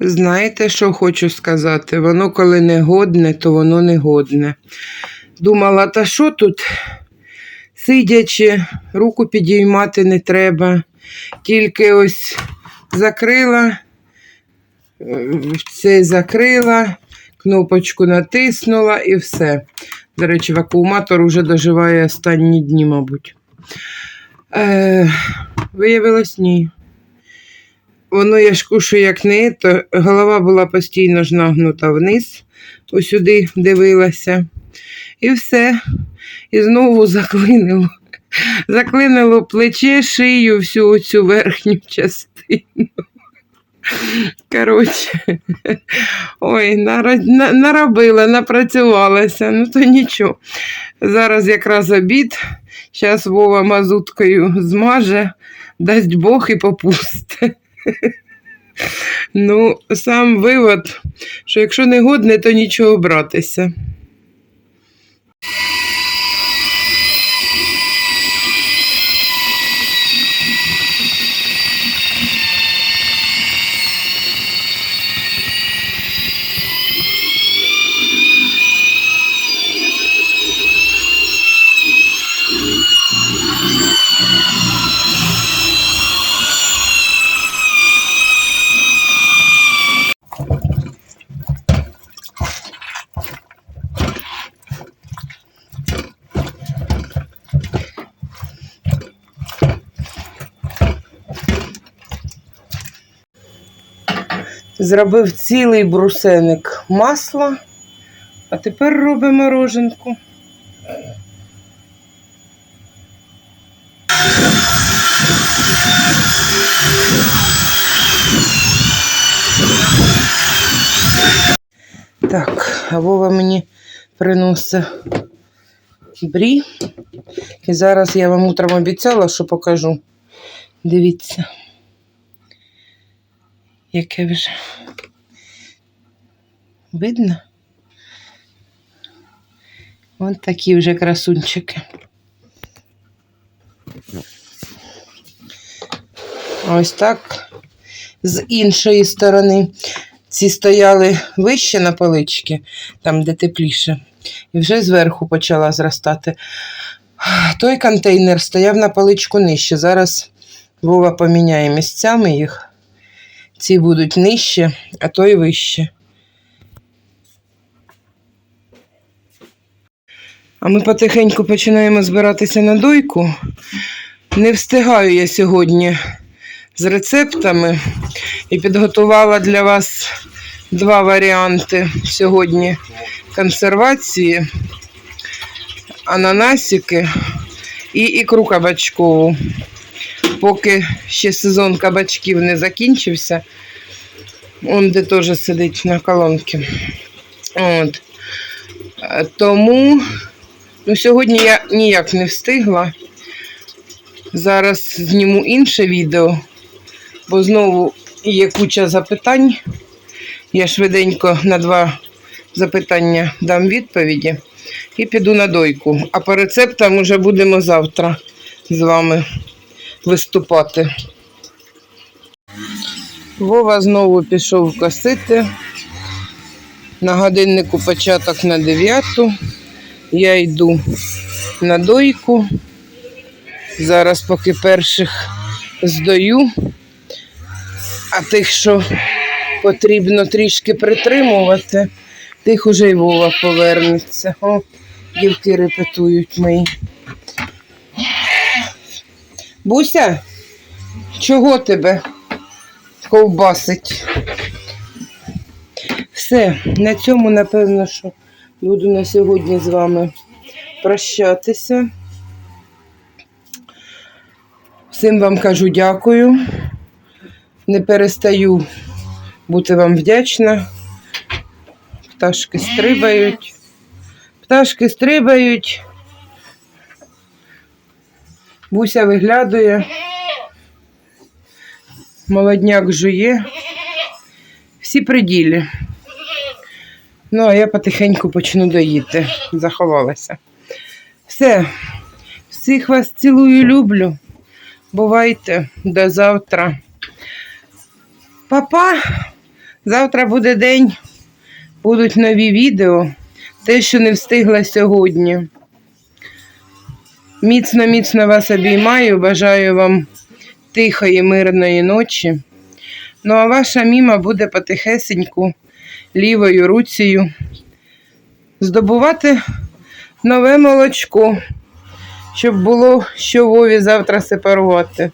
Знаєте, що хочу сказати? Воно коли не годне, то воно не годне. Думала, та що тут? Сидячи, руку підіймати не треба. Тільки ось закрила, це закрила, кнопочку натиснула і все. До речі, вакууматор уже доживає останні дні, мабуть. Е, виявилось, ні. Воно я ж кушаю як не то. Голова була постійно ж нагнута вниз, усюди дивилася. І все. І знову заклинило. Заклинило плече, шию, всю цю верхню частину. Коротше, ой, наробила, напрацювалася, ну то нічого. Зараз якраз обід. Зараз Вова мазуткою змаже, дасть Бог і попусте. Ну, сам вивод, що якщо не годне, то нічого братися. Зробив цілий брусеник масла, а тепер робимо роженку. Так, а Вова мені приносить брі. І зараз я вам утром обіцяла, що покажу. Дивіться. Яке вже видно? Ось такі вже красунчики. Ось так. З іншої сторони ці стояли вище на поличці, там, де тепліше, і вже зверху почала зростати. Той контейнер стояв на поличку нижче. Зараз Вова поміняє місцями їх. Ці будуть нижче, а той вище. А ми потихеньку починаємо збиратися на дойку. Не встигаю я сьогодні з рецептами і підготувала для вас два варіанти сьогодні консервації, ананасики і ікру кабачкову. Поки ще сезон кабачків не закінчився, он де теж сидить на колонці. От. Е, Тому ну, сьогодні я ніяк не встигла. Зараз зніму інше відео, бо знову є куча запитань. Я швиденько на два запитання дам відповіді і піду на дойку. А по рецептам вже будемо завтра з вами виступати. Вова знову пішов косити. На годиннику початок на 9. Я йду на дойку. Зараз поки перших здаю, а тих, що потрібно трішки притримувати, тих уже й Вова повернеться. О, дівки репетують мої. Буся, чого тебе ковбасить? Все, на цьому, напевно, що буду на сьогодні з вами прощатися. Всім вам кажу дякую. Не перестаю бути вам вдячна. Пташки стрибають. Пташки стрибають. Буся виглядує. Молодняк жує. Всі при ділі. Ну, а я потихеньку почну доїти. Заховалася. Все. Всіх вас цілую, люблю. Бувайте до завтра. Папа, завтра буде день. Будуть нові відео. Те, що не встигла сьогодні. Міцно, міцно вас обіймаю. Бажаю вам тихої, мирної ночі. Ну, а ваша міма буде потихесеньку лівою руцею здобувати нове молочко, щоб було що Вові завтра сепарувати.